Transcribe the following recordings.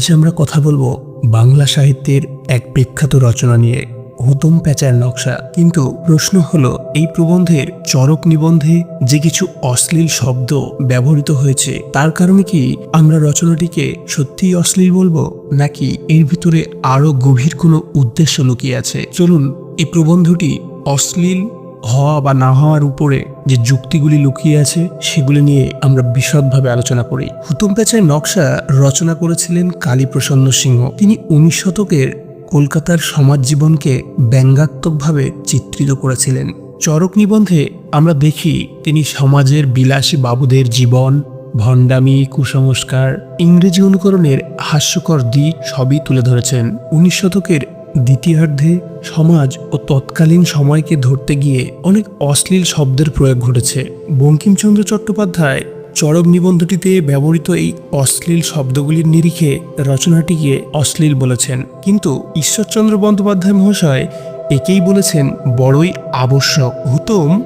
আজ আমরা কথা বলব বাংলা সাহিত্যের এক বিখ্যাত রচনা নিয়ে। হুতম প্যাচার নকশা। কিন্তু প্রশ্ন হলো, এই প্রবন্ধের চরক নিবন্ধে যে কিছু অশ্লীল শব্দ ব্যবহৃত হয়েছে, তার কারণে কি আমরা রচনাটিকে সত্যিই অশ্লীল বলব? নাকি এর ভিতরে আরও গভীর কোনো উদ্দেশ্য লুকিয়ে আছে? চলুন, এই প্রবন্ধটি অশ্লীল হওয়া বা না হওয়ার উপরে যে যুক্তিগুলি লুকিয়ে আছে, সেগুলি নিয়ে আমরা বিশদভাবে আলোচনা করি। হুতুম প্যাচার নকশা রচনা করেছিলেন কালীপ্রসন্ন সিংহ। তিনি উনিশ শতকের কলকাতার সমাজ জীবনকে ব্যঙ্গাত্মকভাবে চিত্রিত করেছিলেন। চরক নিবন্ধে আমরা দেখি, তিনি সমাজের বিলাসী বাবুদের জীবন, ভণ্ডামি, কুসংস্কার, ইংরেজি অনুকরণের হাস্যকর দিক সবই তুলে ধরেছেন। উনিশ শতকের দ্বিতীয়ার্ধে সমাজ ও তৎকালীন সময়কে ধরতে গিয়ে অনেক অশ্লীল শব্দের প্রয়োগ ঘটেছে। বঙ্কিমচন্দ্র চট্টোপাধ্যায় চরম নিবন্ধটিতে ব্যবহৃত এই অশ্লীল শব্দগুলির নিরিখে রচনাটিকে অশ্লীল বলেছেন। কিন্তু ঈশ্বরচন্দ্র বন্দ্যোপাধ্যায় মহাশয় একেই বলেছেন বড়ই আবশ্যক। হুতম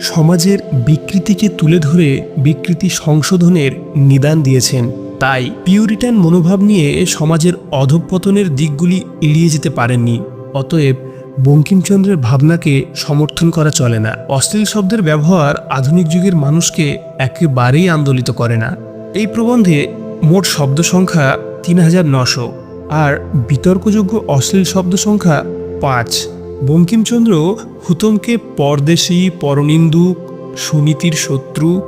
সমাজের বিকৃতিকে তুলে ধরে বিকৃতি সংশোধনের নিদান দিয়েছেন। তাই পিউরিটান মনোভাব নিয়ে সমাজের অধঃপতনের দিকগুলি এড়িয়ে যেতে পারেননি। অতএব বঙ্কিমচন্দ্রের ভাবনাকে সমর্থন করা চলে না। অশ্লীল শব্দের ব্যবহার আধুনিক যুগের মানুষকে একেবারেই আন্দোলিত করে না। এই প্রবন্ধে মোট শব্দ সংখ্যা তিন হাজার নশো আর বিতর্কযোগ্য অশ্লীল শব্দ সংখ্যা পাঁচ। বঙ্কিমচন্দ্র হুতমকে পরদেশী, পরনিন্দুক, সুনীতির শত্রু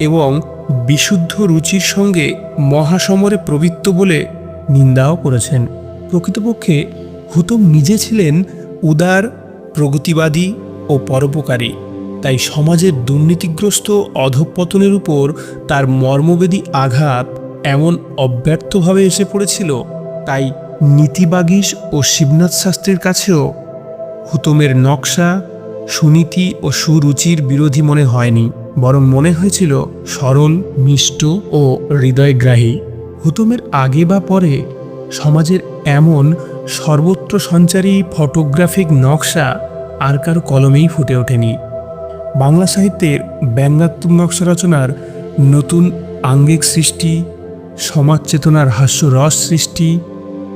এবং বিশুদ্ধ রুচির সঙ্গে মহাসমরে প্রবৃত্ত বলে নিন্দাও করেছেন। প্রকৃতপক্ষে হুতম নিজে ছিলেন উদার, প্রগতিবাদী ও পরোপকারী। তাই সমাজের দুর্নীতিগ্রস্ত অধঃপতনের উপর তার মর্মবেদী আঘাত এমন অব্যর্থভাবে এসে পড়েছিল, তাই নীতিবাগীশ ও শিবনাথ শাস্ত্রীর কাছেও হুতমের নকশা, সুনীতি ও সুরুচির বিরোধী মনে হয়নি। বরং মনে হয়েছিল সরল, মিষ্ট ও হৃদয়গ্রাহী। হুতুমের আগে বা পরে সমাজের এমন সর্বত্র সঞ্চারী ফটোগ্রাফিক নকশা আর কারও কলমেই ফুটে ওঠেনি। বাংলা সাহিত্যের ব্যঙ্গাত্মক নকশা রচনার নতুন আঙ্গিক সৃষ্টি, সমাজ চেতনার হাস্যরস সৃষ্টি,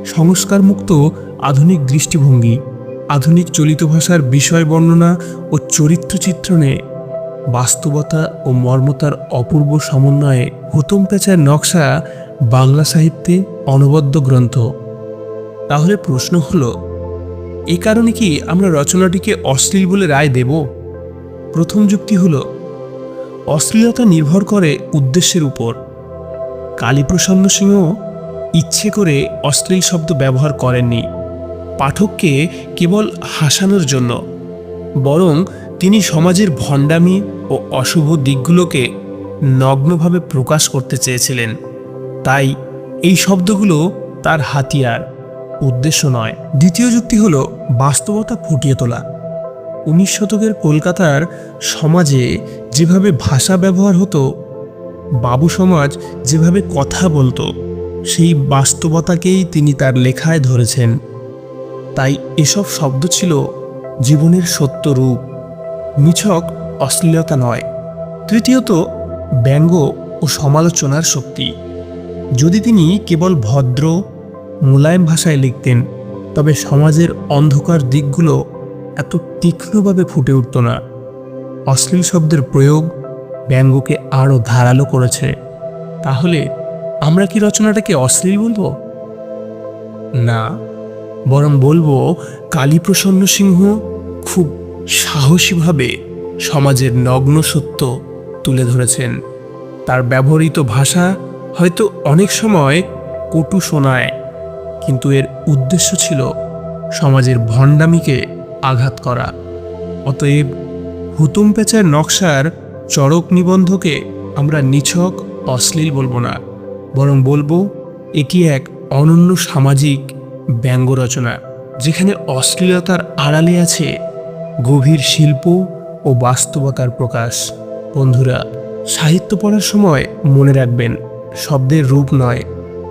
সংস্কারমুক্ত আধুনিক দৃষ্টিভঙ্গি, আধুনিক চলিত ভাষার বিষয় বর্ণনা ও চরিত্র চিত্রণে বাস্তবতা ও মর্মতার অপূর্ব সমন্বয়ে হুতম পেঁচার নকশা বাংলা সাহিত্যে অনবদ্য গ্রন্থ। তাহলে প্রশ্ন হলো, এ কারণে কি আমরা রচনাটিকে অশ্লীল বলে রায় দেব? প্রথম যুক্তি হলো, অশ্লীলতা নির্ভর করে উদ্দেশ্যের উপর। কালীপ্রসন্ন সিংহ ইচ্ছে করে অশ্লীল শব্দ ব্যবহার করেননি। পাঠককে কেবল হাসানোর জন্য, বরং তিনি সমাজের ভণ্ডামি ও অশুভ দিকগুলোকে নগ্নভাবে প্রকাশ করতে চেয়েছিলেন। তাই এই শব্দগুলো তার হাতিয়ার, উদ্দেশ্য নয়। দ্বিতীয় যুক্তি হল বাস্তবতা ফুটিয়ে তোলা। উনিশ শতকের কলকাতার সমাজে যেভাবে ভাষা ব্যবহার হতো, বাবু সমাজ যেভাবে কথা বলতো, সেই বাস্তবতাকেই তিনি তার লেখায় ধরেছেন। তাই এসব শব্দ ছিল জীবনের সত্য রূপ। মিছক অশ্লীলতা নয়। তৃতীয়ত, ব্যঙ্গ ও সমালোচনার শক্তি। যদি তিনি কেবল ভদ্র, মোলায়েম ভাষায় লিখতেন, তবে সমাজের অন্ধকার দিকগুলো এত তীক্ষ্ণভাবে ফুটে উঠত না। অশ্লীল শব্দের প্রয়োগ ব্যঙ্গকে আরও ধারালো করেছে। তাহলে আমরা কি রচনাটাকে অশ্লীল বলব? না, বরং বলব কালীপ্রসন্ন সিংহ খুব সাহসীভাবে সমাজের নগ্ন সত্য তুলে ধরেছেন। তার ব্যবহৃত ভাষা হয়তো অনেক সময় কটু শোনায়, কিন্তু এর উদ্দেশ্য ছিল সমাজের ভণ্ডামিকে আঘাত করা। অতএব হুতুম পেঁচার নকশার চড়ক নিবন্ধকে আমরা নিছক, অশ্লীল বলব না, বরং বলব এটি এক অনন্য সামাজিক ব্যঙ্গ রচনা, যেখানে অশ্লীলতার আড়ালে আছে গভীর শিল্প ও বাস্তবতার প্রকাশ। বন্ধুরা, সাহিত্য পড়ার সময় মনে রাখবেন, শব্দের রূপ নয়,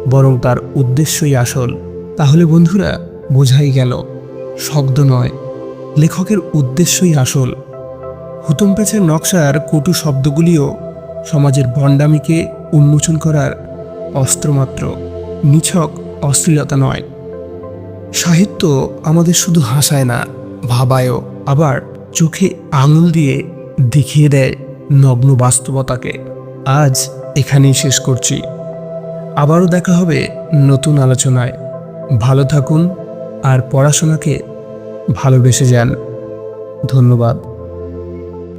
বরং তার উদ্দেশ্যই আসল। তাহলে বন্ধুরা, বোঝাই গেল, শব্দ নয়, লেখকের উদ্দেশ্যই আসল। হুতুম পেছের নকশার কটু শব্দগুলিও সমাজের ভণ্ডামিকে উন্মোচন করার অস্ত্রমাত্র, নিছক অশ্লীলতা নয়। সাহিত্য আমাদের শুধু হাসায় না, ভাবায়ও। আবার চোখে আঙুল দিয়ে দেখিয়ে দেয় নগ্ন বাস্তবতাকে। আজ এখানেই শেষ করছি। আবারও দেখা হবে নতুন আলোচনায়। ভালো থাকুন আর পড়াশোনাকে ভালোবেসে যান। ধন্যবাদ।